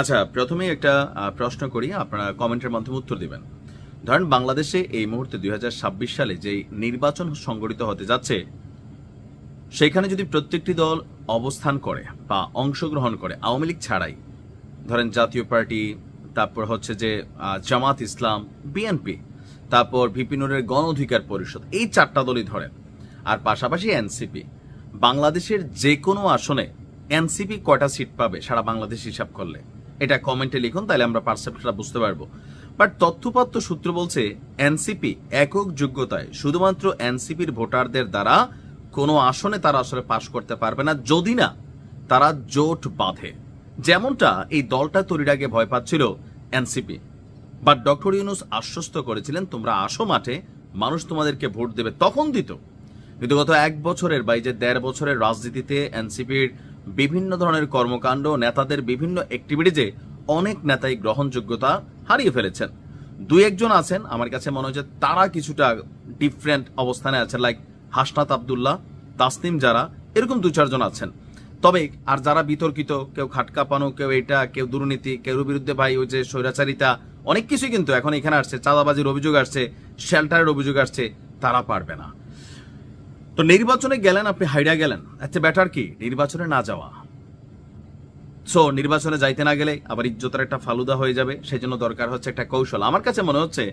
আচ্ছা প্রথমে একটা প্রশ্ন করি, আপনারা কমেন্টের মাধ্যমে উত্তর দিবেন। ধরেন বাংলাদেশে এই মুহূর্তে দু হাজার ছাব্বিশ সালে যে নির্বাচন সংগঠিত হতে যাচ্ছে, সেখানে যদি প্রত্যেকটি দল অবস্থান করে বা অংশগ্রহণ করে, আওয়ামী লীগ ছাড়াই, ধরেন জাতীয় পার্টি, তারপর হচ্ছে যে জামাত ইসলাম, বিএনপি, তারপর ভিপিনুরের গণ অধিকার পরিষদ, এই চারটা দলই ধরেন। আর পাশাপাশি এনসিপি, বাংলাদেশের যে কোনো আসনে এনসিপি কয়টা সিট পাবে, সারা বাংলাদেশ হিসাব করলে? এটা কমেন্টে লিখুন, তাহলে আমরা পার্সেপ্টটা বুঝতে পারব। বাট তথ্যপাত্র সূত্র বলছে এনসিপি একক যোগ্যতায়, শুধুমাত্র এনসিপির ভোটারদের দ্বারা কোনো আসনে তারা আসলে পাশ করতে পারবে না, যদি না তারা জোট বাঁধে। যেমনটা এই দলটা তৈরির আগে ভয় পাচ্ছিল এনসিপি বাট ডক্টর ইউনুস আশ্বস্ত করেছিলেন, তোমরা আসো মাঠে, মানুষ তোমাদেরকে ভোট দেবে, তখন দিত। কিন্তু গত এক বছরের বা এই যে দেড় বছরের রাজনীতিতে এনসিপির বিভিন্ন ধরনের কর্মকাণ্ড, নেতাদের বিভিন্ন অ্যাক্টিভিটিজে অনেক নেতাই গ্রহণযোগ্যতা হারিয়ে ফেলেছেন। দুই একজন আছেন, আমার কাছে মনে হচ্ছে তারা কিছুটা ডিফারেন্ট অবস্থানে আছেন লাইক হাসনাত আবদুল্লাহ, তাসনিম যারা, এরকম দু চারজন আছেন। তবে, আর যারা বিতর্কিত, কেউ খাটকাপানো কেউ এটা, কেউ দুর্নীতি, কেউ বিরুদ্ধে ভাই ওই যে স্বৈরাচারিতা, অনেক কিছুই কিন্তু এখন এখানে আসছে, চাঁদাবাজির অভিযোগ আসছে শেল্টারের অভিযোগ আসছে, তারা পারবে না। তো নির্বাচনে গেলেন আপনি হাইডা গেলেন। আচ্ছা ব্যাটার কি? নির্বাচনে না যাওয়া। সো নির্বাচনে যাইতে না গেলে আবার ইজ্জতের একটা ফালুদা হয়ে যাবে সেই জন্য দরকার হচ্ছে একটা কৌশল। আমার কাছে মনে হচ্ছে,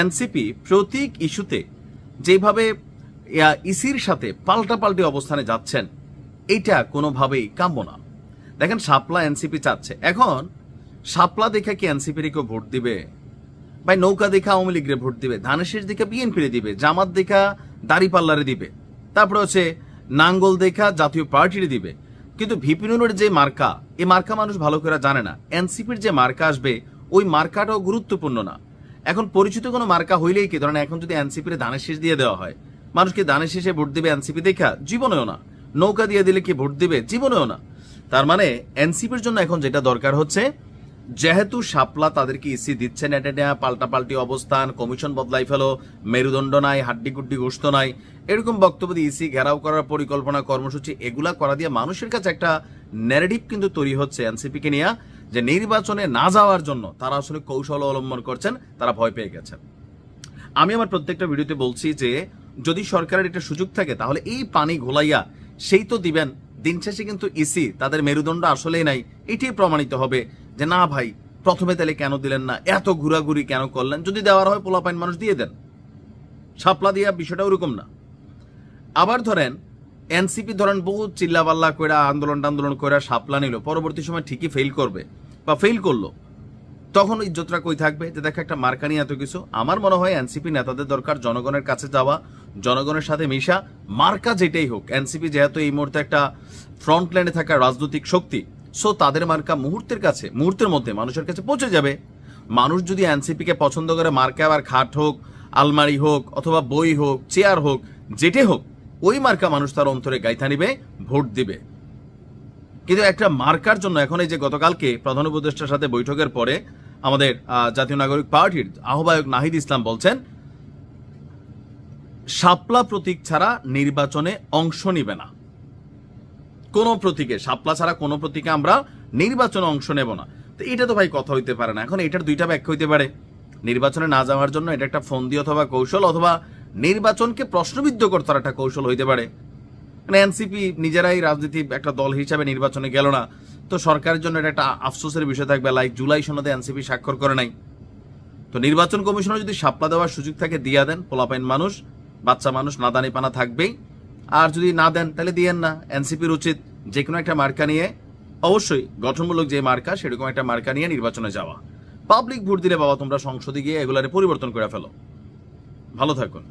এনসিপি প্রতীক ইস্যুতে যেভাবে ইসির সাথে পাল্টাপাল্টি অবস্থানে যাচ্ছেন এটা কোনোভাবেই কাম্য না। দেখেন, শাপলা এনসিপি চাচ্ছে। এখন সাপলা দেখে কি এনসিপির কেউ ভোট দিবে? ভাই, নৌকা দেখা আওয়ামী লীগরে ভোট দিবে, ধানের দেখা বিএনপিরে দিবে, জামাত দেখা দাড়ি পাল্লারে দিবে। তারপরে হচ্ছে নাঙ্গল দেখা জাতীয় পার্টির দিবে। কিন্তু ভিপিনুরের যে মার্কা এই মার্কা মানুষ ভালো করে জানে না। এনসিপির যে মার্কা আসবে, ওই মার্কাটাও গুরুত্বপূর্ণ না। এখন পরিচিত কোনো মার্কা হইলেই কি? ধরেন এখন যদি এনসিপির ধানের শীষ দিয়ে দেওয়া হয়, মানুষকে ধানের শীষে ভোট দিবে এনসিপি দেখা, জীবনেও না। নৌকা দিয়ে দিলে কি ভোট দিবে? জীবনেও না। তার মানে এনসিপির জন্য এখন যেটা দরকার হচ্ছে যেহেতু শাপলা তাদেরকে ইসি দিচ্ছেন এটা নেয়া পাল্টাপাল্টি অবস্থান, কমিশন বদলাই ফেলো, মেরুদণ্ড নাই হাড্ডি গুড্ডি গোস্ত নাই, এরকম বক্তব্য দিয়ে ইসি ঘেরাও করার পরিকল্পনা, কর্মসূচি এগুলা করা দিয়ে মানুষের কাছে একটা ন্যারেটিভ কিন্তু তৈরি হচ্ছে এনসিপি কে নিয়ে, যে নির্বাচনে না যাওয়ার জন্য তারা আসলে কৌশল অবলম্বন করছেন, তারা ভয় পেয়ে গেছেন। আমি আমার প্রত্যেকটা ভিডিওতে বলছি যে, যদি সরকারের একটা সুযোগ থাকে, তাহলে এই পানি ঘোলাইয়া সেই তো দিবেন, দিন শেষে কিন্তু ইসি তাদের মেরুদণ্ড আসলেই নাই, এটাই প্রমাণিত হবে। যে না ভাই, প্রথমে তাহলে কেন দিলেন না? এত ঘোরাঘুরি কেন করলেন? যদি দেওয়ার হয় পোলাপাইন মানুষ দিয়ে দেন। সাপলা দিয়া বিষয়টা ওরকম না। আবার ধরেন, এনসিপি ধরেন বহু চিল্লাপাল্লা কইরা, আন্দোলন টান্দোলন কইরা সাপলা নিল, পরবর্তী সময় ঠিকই ফেল করবে বা ফেল করল। তখন ইজ্জতরা কই থাকবে? যে দেখো একটা মার্কা নিয়ে এত কিছু। আমার মনে হয় এনসিপি নেতাদের দরকার জনগণের কাছে যাওয়া, জনগণের সাথে মিশা, মার্কা যেটাই হোক। এনসিপি যেহেতু এই মুহূর্তে একটা ফ্রন্ট লাইনে থাকা রাজনৈতিক শক্তি সো তাদের মার্কা মুহূর্তের কাছে, মুহূর্তের মধ্যে মানুষের কাছে পৌঁছে যাবে। মানুষ যদি এনসিপিকে পছন্দ করে, মার্কা আবার খাট হোক, আলমারি হোক, অথবা বই হোক, চেয়ার হোক যেটাই হোক, ওই মার্কা মানুষ তার অন্তরে গাইথা নিবে, ভোট দিবে। কিন্তু একটা মার্কার জন্য এখন এই যে গতকালকে প্রধান উপদেষ্টার সাথে বৈঠকের পরে আমাদের জাতীয় নাগরিক পার্টির আহ্বায়ক নাহিদ ইসলাম বলছেন, শাপলা প্রতীক ছাড়া নির্বাচনে অংশ নিবে না। কোন প্রতীকে সাপলা ছাড়া কোনো প্রতীকে আমরা নির্বাচনে অংশ নেব না। তো এটা তো ভাই কথা হইতে পারে না। এখন এটার দুইটা ব্যাখ্যা হইতে পারে। নির্বাচনে না যাওয়ার জন্য এটা একটা ফন্দি অথবা কৌশল অথবা নির্বাচনকে প্রশ্নবিদ্ধ করার একটা কৌশল হইতে পারে। মানে এনসিপি নিজেরাই রাজনীতি একটা দল হিসাবে নির্বাচনে গেল না। তো সরকারের জন্য এটা একটা আফসোসের বিষয় থাকবে। লাইক জুলাই সনদে এনসিপি স্বাক্ষর করে নাই। তো নির্বাচন কমিশনের যদি সাপলা দেওয়ার সুযোগ থাকে, দিয়া দেন। পোলাপাইন মানুষ, বাচ্চা মানুষ নাদানি পানা থাকবেই। আর যদি না দেন, তাহলে দিয়েন না। এনসিপির উচিত যে কোনো একটা মার্কা নিয়ে, অবশ্যই গঠনমূলক যে মার্কা, সেরকম একটা মার্কা নিয়ে নির্বাচনে যাওয়া। পাবলিক ভোট দিলে বাবা, তোমরা সংসদে গিয়ে এগুলারে পরিবর্তন করে ফেলো। ভালো থাকুন।